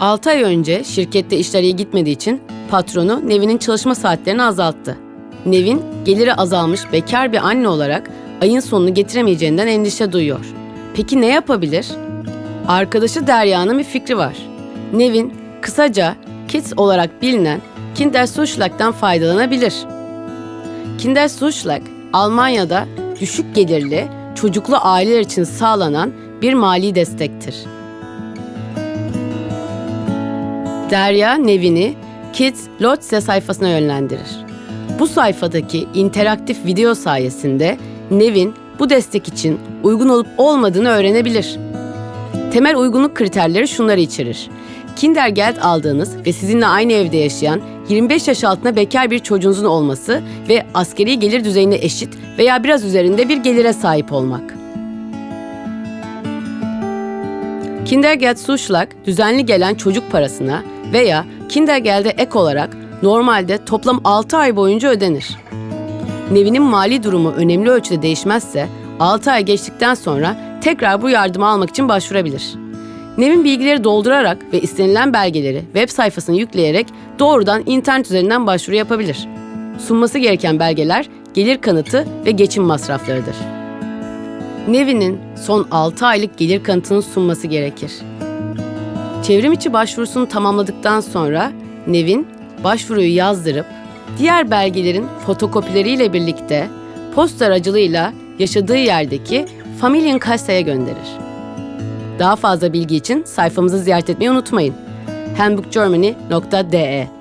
6 ay önce şirkette işler iyi gitmediği için patronu Nevin'in çalışma saatlerini azalttı. Nevin geliri azalmış bekar bir anne olarak ayın sonunu getiremeyeceğinden endişe duyuyor. Peki ne yapabilir? Arkadaşı Derya'nın bir fikri var. Nevin kısaca Kids olarak bilinen Kinderzuschlag'dan faydalanabilir. Kinderzuschlag, Almanya'da düşük gelirli çocuklu aileler için sağlanan bir mali destektir. Derya Nevin'i Kids Lotse sayfasına yönlendirir. Bu sayfadaki interaktif video sayesinde Nevin bu destek için uygun olup olmadığını öğrenebilir. Temel uygunluk kriterleri şunları içerir. Kindergeld aldığınız ve sizinle aynı evde yaşayan 25 yaş altına bekar bir çocuğunuzun olması ve askeri gelir düzeyine eşit veya biraz üzerinde bir gelire sahip olmak. Kindergeldzuschlag düzenli gelen çocuk parasına veya Kindergeld'e ek olarak normalde toplam 6 ay boyunca ödenir. Nevin'in mali durumu önemli ölçüde değişmezse 6 ay geçtikten sonra tekrar bu yardımı almak için başvurabilir. Nevin bilgileri doldurarak ve istenilen belgeleri web sayfasına yükleyerek doğrudan internet üzerinden başvuru yapabilir. Sunması gereken belgeler gelir kanıtı ve geçim masraflarıdır. Nevin'in son 6 aylık gelir kanıtını sunması gerekir. Çevrim içi başvurusunu tamamladıktan sonra Nevin başvuruyu yazdırıp diğer belgelerin fotokopileriyle birlikte posta aracılığıyla yaşadığı yerdeki Familienkassa'ya gönderir. Daha fazla bilgi için sayfamızı ziyaret etmeyi unutmayın. handbookgermany.de